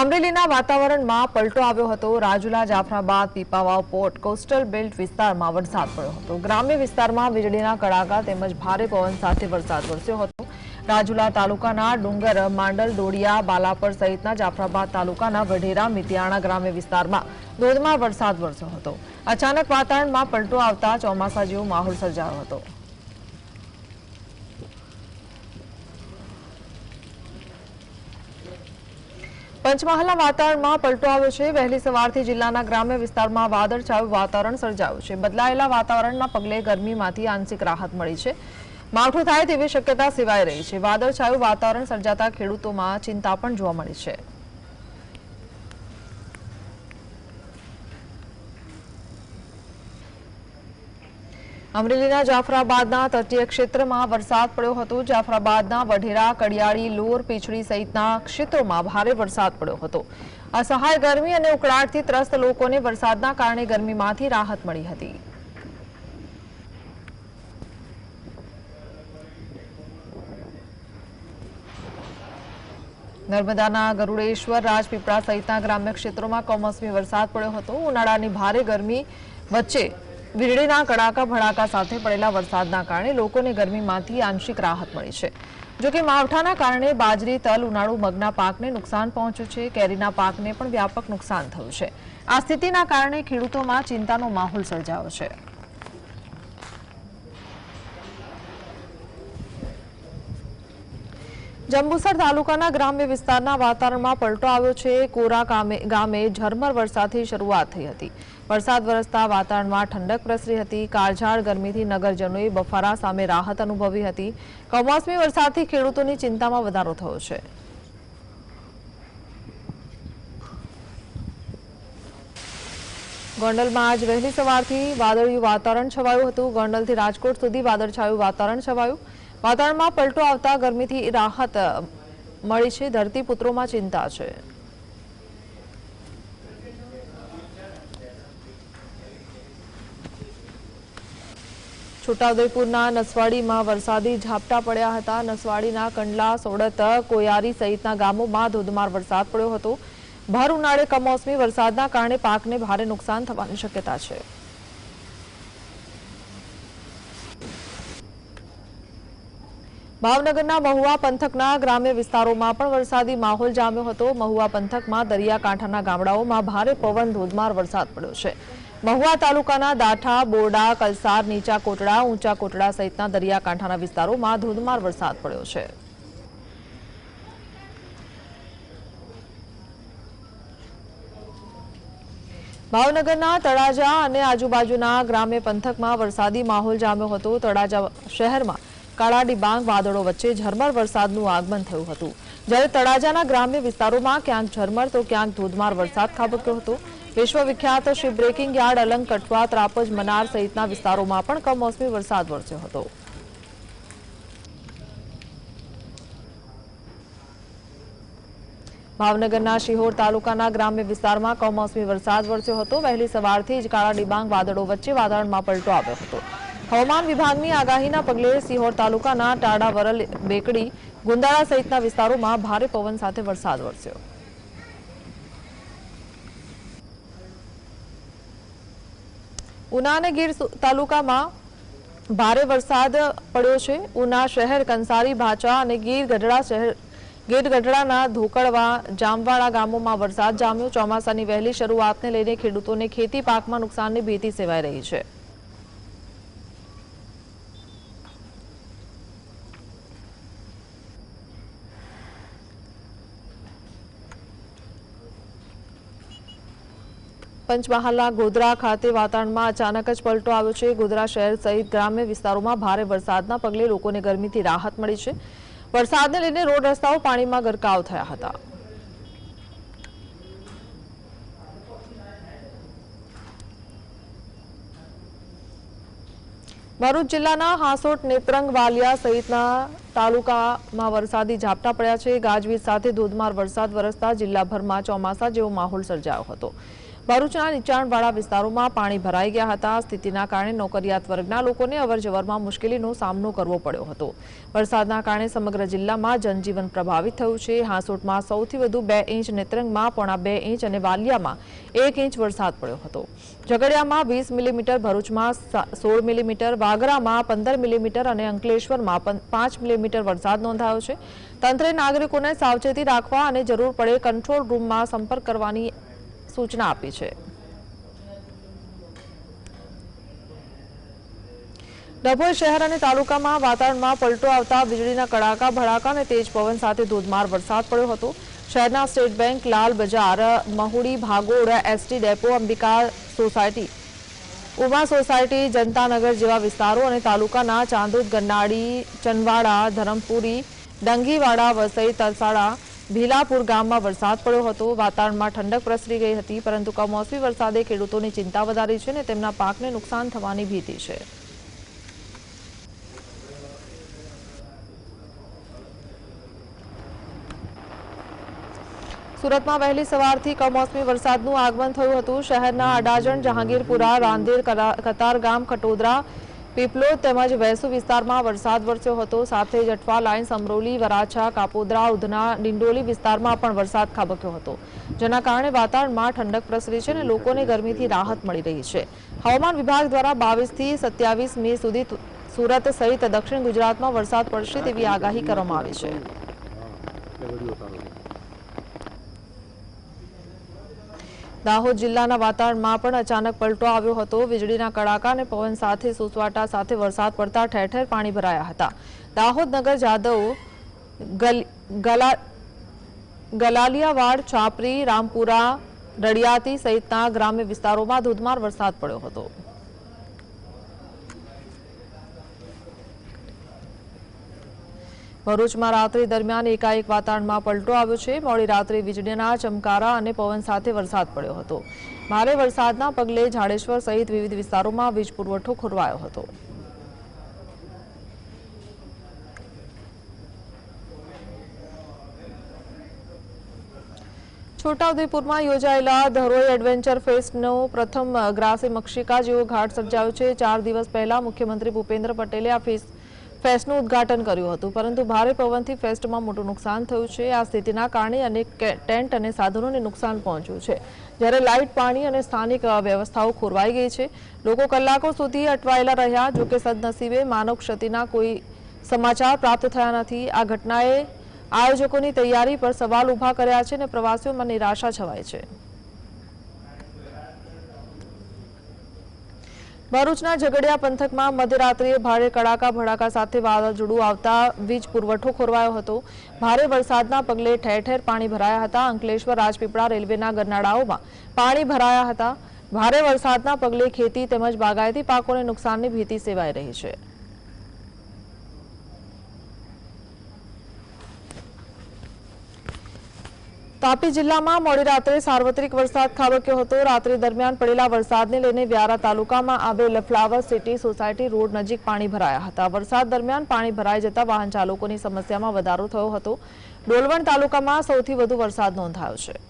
અમરેલીના વાતાવરણમાં પલટો આવ્યો હતો. Rajula, Jafrabad, Pipavav, port, coastal belt વિસ્તારમાં વરસાદ પડ્યો હતો. ગ્રામ્ય વિસ્તારમાં વીજળીના કડાકા તેમજ ભારે પવન સાથે વરસાદ વરસ્યો હતો. રાજુલા તાલુકાના ડુંગર, માંડલ દોડિયા બાલાપર સહિતના જાફરાબાદ તાલુકાના વઢેરા, મિતિયાણા ગ્રામ્ય વિસ્તારમાં ધોધમાર વરસાદ વરસ્યો હતો. અચાનક વાતાવરણમાં પલટો આવતા ચોમાસા જેવો માહોલ સર્જાયો હતો. પંચમહાલના વાતાવરણમાં પલટો આવ્યો છે. વહેલી સવારથી જિલ્લાના ગ્રામ્ય વિસ્તારમાં વાદળછાયું વાતાવરણ સર્જાયું છે. બદલાયેલા વાતાવરણના પગલે ગરમીમાંથી આંશિક રાહત મળી છે. માવઠું થાય તેવી શક્યતા સેવાઈ રહી છે. વાદળછાયું વાતાવરણ સર્જાતા ખેડૂતોમાં ચિંતા પણ જોવા મળી છે. અમરેલીના જાફરાબાદના તટીય ક્ષેત્રમાં વરસાદ પડ્યો હતો. જાફરાબાદના વઢેરા, કડિયાળી, લોર, પીછડી સહિતના ક્ષેત્રોમાં ભારે વરસાદ પડ્યો હતો. અસહાય ગરમી અને ઉકળાટથી ત્રસ્ત લોકોને વરસાદના કારણે ગરમીમાંથી રાહત મળી હતી. નર્મદાના ગરુડેશ્વર, રાજપીપળા સહિતના ગ્રામ્ય ક્ષેત્રોમાં કમોસમી વરસાદ પડ્યો હતો. ઉનાળાની ભારે ગરમી વચ્ચે વીજળીના કડાકા ભડાકા સાથે પડેલા વરસાદના કારણે લોકોને ગરમીમાંથી આંશિક રાહત મળી છે. જોકે માવઠાના કારણે બાજરી, તલ, ઉનાળુ, મગના પાકને નુકસાન પહોંચ્યું છે. કેરીના પાકને પણ વ્યાપક નુકસાન થયું છે. આ સ્થિતિના કારણે ખેડૂતોમાં ચિંતાનો માહોલ સર્જાયો છે. જંબુસર તાલુકાના ગ્રામ્ય વિસ્તારના વાતાવરણમાં પલટો આવ્યો છે. કોરા ગામે ઝરમર વરસાદથી શરૂઆત થઈ હતી. વરસાદ વરસતા વાતાવરણમાં ઠંડક પ્રસરી હતી. કાળઝાળ ગરમીથી નગરજનોએ બફારા સામે રાહત અનુભવી હતી. કમોસમી વરસાદથી ખેડૂતોની ચિંતામાં વધારો થયો છે. ગોંડલમાં આજ વહેલી સવારથી વાદળિયું વાતાવરણ છવાયું હતું. ગોંડલથી રાજકોટ સુધી વાદળછાયું વાતાવરણ છવાયું. વાતાવરણમાં પલટો આવતા ગરમીથી રાહત મળી છે. ધરતીપુત્રોમાં ચિંતા છે. છોટાઉદેપુરના નસવાડીમાં વરસાદી ઝાપટા પડ્યા હતા. નસવાડીના કંડલા, સોડત, કોયારી સહિતના ગામોમાં ધોધમાર વરસાદ પડ્યો હતો. ભર ઉનાળે કમોસમી વરસાદના કારણે પાકને ભારે નુકસાન થવાની શક્યતા છે. ભાવનગરના મહુવા પંથકના ગ્રામ્ય વિસ્તારોમાં પણ વરસાદી માહોલ જામ્યો હતો. મહુવા પંથકમાં દરિયાકાંઠાના ગામડાઓમાં ભારે પવન ધોધમાર વરસાદ પડ્યો છે. મહુવા તાલુકાના દાઠા, બોરડા, કલસાર, નીચા કોટડા, ઊંચા કોટડા સહિતના દરિયાકાંઠાના વિસ્તારોમાં ધોધમાર વરસાદ પડ્યો છે. ભાવનગરના તળાજા અને આજુબાજુના ગ્રામ્ય પંથકમાં વરસાદી માહોલ જામ્યો હતો. તળાજા શહેરમાં કાળા ડિબાંગ વાદળો વચ્ચે ઝરમર વરસાદનું આગમન થયું હતું. જ્યારે તળાજાના ગ્રામ્ય વિસ્તારોમાં ક્યાંક ઝરમર, તો ક્યાંક ધોધમાર વરસાદ ખાબક્યો હતો. વિશ્વવિખ્યાત ship breaking yard Alang Kathva, Trapaj, Manar સહિતના વિસ્તારોમાં પણ કમોસમી વરસાદ વરસ્યો હતો. ભાવનગરના શિહોર તાલુકાના ગ્રામ્ય વિસ્તારમાં કમોસમી વરસાદ વરસ્યો હતો. વહેલી સવારથી જ કાળા ડિબાંગ વાદળો વચ્ચે વાતાવરણમાં પલટો આવ્યો હતો. હવામાન વિભાગની આગાહીના પગલે સિહોર તાલુકાના ટાડા વરલ, બેકડી, ગુંદાળા સહિતના વિસ્તારોમાં ભારે પવન સાથે વરસાદ વરસ્યો. ઉના અને ગીર તાલુકામાં ભારે વરસાદ પડ્યો છે. ઉના શહેર કંસારી, ભાચા અને ગીર ગઢડા શહેર, ગીર ગઢડાના ધોકડવા જામવાળા ગામોમાં વરસાદ જામ્યો. ચોમાસાની વહેલી શરૂઆતને લઈને ખેડૂતોને ખેતી પાકમાં નુકસાનની ભીતિ સેવાઈ રહી છે. પંચમહાલના ગોધરા ખાતે વાતાવરણમાં અચાનક જ પલટો આવ્યો છે. ગોધરા શહેર સહિત ગ્રામ્ય વિસ્તારોમાં ભારે વરસાદના પગલે લોકોને ગરમીથી રાહત મળી છે. વરસાદને લઈને રોડ રસ્તાઓ પાણીમાં ગરકાવ થયા હતા. ભરૂચ જિલ્લાના હાંસોટ, નેત્રંગ, વાલિયા સહિતના તાલુકામાં વરસાદી ઝાપટા પડ્યા છે. ગાજવીજ સાથે ધોધમાર વરસાદ વરસતા જિલ્લાભરમાં ચોમાસા જેવો માહોલ સર્જાયો હતો. ભરૂચના નીચાણવાળા વિસ્તારોમાં પાણી ભરાઈ ગયા હતા. સ્થિતિના કારણે નોકરિયાત વર્ગના લોકોને અવરજવરમાં મુશ્કેલીનો સામનો કરવો પડ્યો હતો. વરસાદના કારણે સમગ્ર જિલ્લામાં જનજીવન પ્રભાવિત થયું છે. હાંસોટમાં સૌથી વધુ બે ઇંચ, નેત્રંગમાં પોણા બે ઇંચ અને વાલિયામાં એક ઇંચ વરસાદ પડ્યો હતો. ઝઘડિયામાં વીસ મિલીમીટર, ભરૂચમાં સોળ મિલીમીટર, વાગરામાં પંદર મિલીમીટર અને અંકલેશ્વરમાં પાંચ મિલીમીટર વરસાદ નોંધાયો છે. તંત્રે નાગરિકોને સાવચેતી રાખવા અને જરૂર પડે કંટ્રોલ રૂમમાં સંપર્ક કરવાની સૂચના આપી છે. ડભોઈ શહેર અને તાલુકામાં વાતાવરણમાં પલટો આવતા વીજળીના કડાકા, ભડાકા અને તેજ પવન સાથે ધોધમાર વરસાદ પડ્યો હતો. શહેરના સ્ટેટ બેંક, લાલ બજાર, મહુડી, ભાગોળ, ST depot, Ambika society, Uma society, Janatanagar જેવા વિસ્તારો અને તાલુકાના ચાંદોદ ગન્નાડી ચનવાડા, ધરમપુરી, ડંગીવાડા, વસઈ, તલસાડા ભીલાપુર ગામમાં વરસાદ પડ્યો હતો. વાતાવરણમાં ઠંડક પ્રસરી ગઈ હતી, પરંતુ કમોસમી વરસાદે ખેડૂતોની ચિંતા વધારી છે અને તેમના પાકને નુકસાન થવાની ભીતિ છે. સુરતમાં વહેલી સવારથી કમોસમી વરસાદનું આગમન થયું હતું. શહેરના અડાજણ, જહાંગીરપુરા, રાંદેર કતારગામ ખટોદરા પીપલોદ તેમજ વેસુ વિસ્તારમાં વરસાદ વરસ્યો હતો. સાથે જ લાઇન્સ અમરોલી વરાછા, કાપોદરા, ઉધના, ડિંડોલી વિસ્તારમાં પણ વરસાદ ખાબક્યો હતો. જેના કારણે વાતાવરણમાં ઠંડક પ્રસરી છે અને લોકોને ગરમીથી રાહત મળી રહી છે. હવામાન વિભાગ દ્વારા બાવીસથી સત્યાવીસ મે સુધી સુરત સહિત દક્ષિણ ગુજરાતમાં વરસાદ પડશે તેવી આગાહી કરવામાં આવી છે. દાહોદ જિલ્લાના વાતાવરણમાં પણ અચાનક પલટો આવ્યો હતો. વીજળીના કડાકા અને પવન સાથે સુસવાટા સાથે વરસાદ પડતા ઠેર ઠેર પાણી ભરાયા હતા. દાહોદ નગર જાદવ ગલાલિયાવાડ, છાપરી, રામપુરા રડિયાતી સહિતના ગ્રામ્ય વિસ્તારોમાં ધોધમાર વરસાદ પડ્યો હતો. ભરૂચમાં રાત્રિ દરમિયાન એકાએક વાતાવરણમાં પલટો આવ્યો છે. મોડી રાત્રે વીજળીના ચમકારા અને પવન સાથે વરસાદ પડ્યો હતો. ભારે વરસાદના પગલે જાડેશ્વર સહિત વિવિધ વિસ્તારોમાં વીજ પુરવઠો ખોરવાયો હતો. છોટાઉદેપુરમાં યોજાયેલા ધરોઈ એડવેન્ચર ફેસ્ટનો પ્રથમ ગ્રાસે મક્ષિકા જેવો ઘાટ સર્જાયો છે. ચાર દિવસ પહેલા મુખ્યમંત્રી ભૂપેન્દ્ર પટેલે આ ફેસ્ટ ફેસ્ટનું ઉદ્ઘાટન કર્યું હતું. પરંતુ ભારે પવનથી ફેસ્ટમાં મોટું નુકસાન થયું છે. આ સ્થિતિના કારણે અનેક ટેન્ટ અને સાધનોને નુકસાન પહોંચ્યું છે. જ્યારે લાઇટ, પાણી અને સ્થાનિક વ્યવસ્થાઓ ખોરવાઈ ગઈ છે. લોકો કલાકો સુધી અટવાયેલા રહ્યા જોકે સદનસીબે માનવ ક્ષતિના કોઈ સમાચાર પ્રાપ્ત થયા નથી. આ ઘટનાએ આયોજકોની તૈયારી પર સવાલ ઊભા કર્યા છે અને પ્રવાસીઓમાં નિરાશા છવાય છે. ભરૂચના ઝઘડિયા પંથકમાં મધ્યરાત્રિએ ભારે કડાકા ભડાકા સાથે વાવાઝોડું આવતા વીજ પુરવઠો ખોરવાયો હતો. ભારે વરસાદના પગલે ઠેર ઠેર પાણી ભરાયા હતા. અંકલેશ્વર રાજપીપળા રેલવેના ગરનાળાઓમાં પાણી ભરાયા હતા. ભારે વરસાદના પગલે ખેતી તેમજ બાગાયતી પાકોને નુકસાનની ભીતિ સેવાઈ રહી છે. તાપી જિલ્લામાં મોડી રાત્રે સાર્વત્રિક વરસાદ ખાબક્યો હતો. રાત્રિ દરમિયાન પડેલા વરસાદને લઈને વ્યારા તાલુકામાં આવેલ ફ્લાવર સિટી સોસાયટી રોડ નજીક પાણી ભરાયા હતા. વરસાદ દરમિયાન પાણી ભરાઈ જતા વાહન ચાલકોની સમસ્યામાં વધારો થયો હતો. ડોલવણ તાલુકામાં સૌથી વધુ વરસાદ નોંધાયો છે.